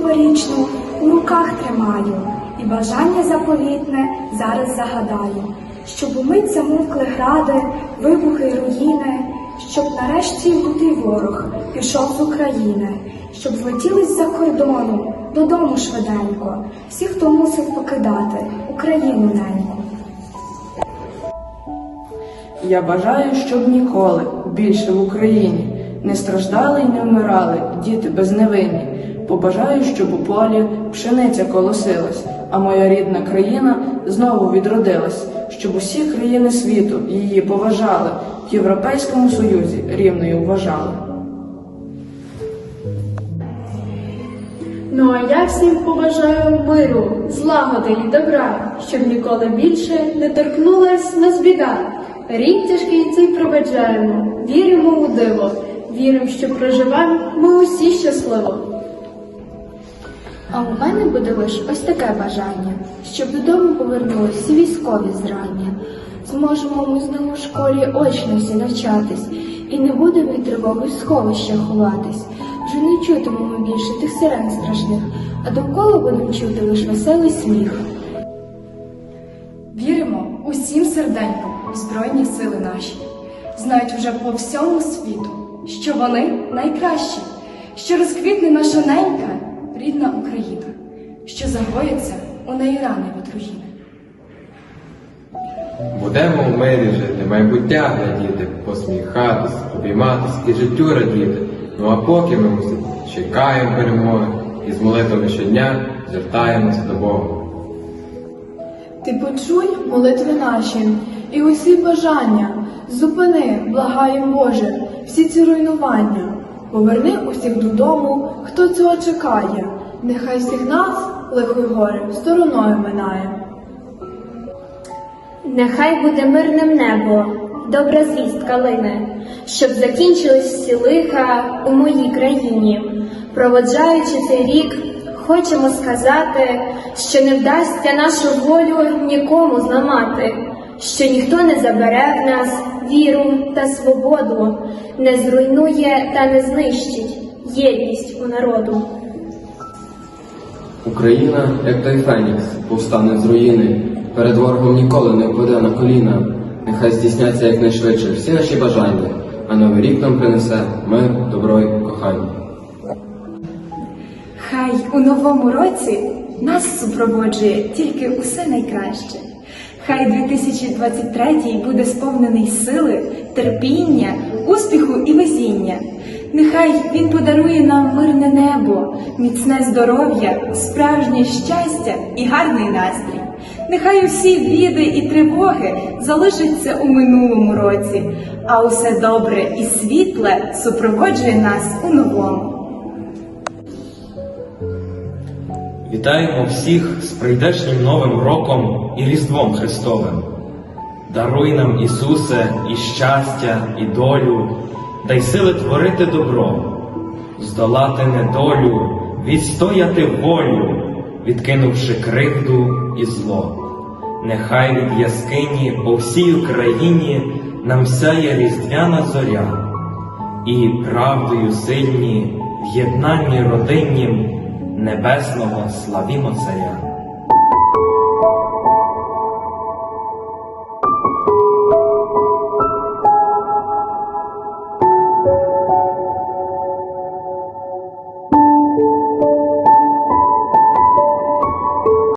Я новорічну у руках тримаю, і бажання заповітне зараз загадаю, щоб умить замовкли гради, вибухи й руїни, щоб нарешті лютий ворог пішов з України, щоб злетіли з-за кордону додому швиденько, всі, хто мусив покидати Україну неньку. Я бажаю, щоб ніколи більше в Україні не страждали й не вмирали діти безневинні. Побажаю, щоб у полі пшениця колосилась, а моя рідна країна знову відродилась, щоб усі країни світу її поважали, в Європейському Союзі рівною вважали. Ну а я всім побажаю миру, злагоди і добра, щоб ніколи більше не торкнулась нас біда. Рік тяжкий цей проведжаємо, віримо у диво, віримо, що проживемо ми усі щасливо. А у мене буде лише ось таке бажання, щоб додому повернулись всі військові зрання. Зможемо ми знову в школі очно всі навчатись, і не будемо від тривоги в сховища ховатись. Вже не чутимемо більше тих сирен страшних, а довкола будемо чути лише веселий сміх. Віримо усім серденьком у Збройні сили наші. Знають вже по всьому світу, що вони найкращі, що розквітне наша ненька, рідна Україна, що загоїться у неї рани від. Будемо в мирі жити, майбуття глядіти, посміхатись, обійматись і життю радіти. Ну а поки ми мусимо чекаємо перемоги і з молитвами щодня звертаємося до Бога. Ти почуй молитви наші і усі бажання. Зупини, благаєм Боже, всі ці руйнування. Поверни усіх додому, хто цього чекає. Нехай всіх нас, лихо й горе, стороною минає. Нехай буде мирним небо, добра звістка лине, щоб закінчились всі лиха у моїй країні. Проводжаючи цей рік, хочемо сказати, що не вдасться нашу волю нікому зламати, що ніхто не забере в нас віру та свободу, не зруйнує та не знищить єдність у народу. Україна, як той Фенікс, повстане з руїни, перед ворогом ніколи не впаде на коліна. Нехай здійсняться якнайшвидше всі наші бажання, а новий рік нам принесе мир, добро й кохання. Хай у новому році нас супроводжує тільки усе найкраще. Хай 2023 буде сповнений сили, терпіння, успіху і везіння. Нехай він подарує нам мирне небо, міцне здоров'я, справжнє щастя і гарний настрій. Нехай усі біди і тривоги залишаться у минулому році, а усе добре і світле супроводжує нас у новому. Вітаємо всіх з прийдешнім Новим роком і Різдвом Христовим. Даруй нам, Ісусе, і щастя, і долю, дай сили творити добро, здолати недолю, відстояти волю, відкинувши кривду і зло. Нехай від яскині по всій Україні нам сяє різдвяна зоря, і правдою сильні в єднанні родиннім небесного славімо Царя.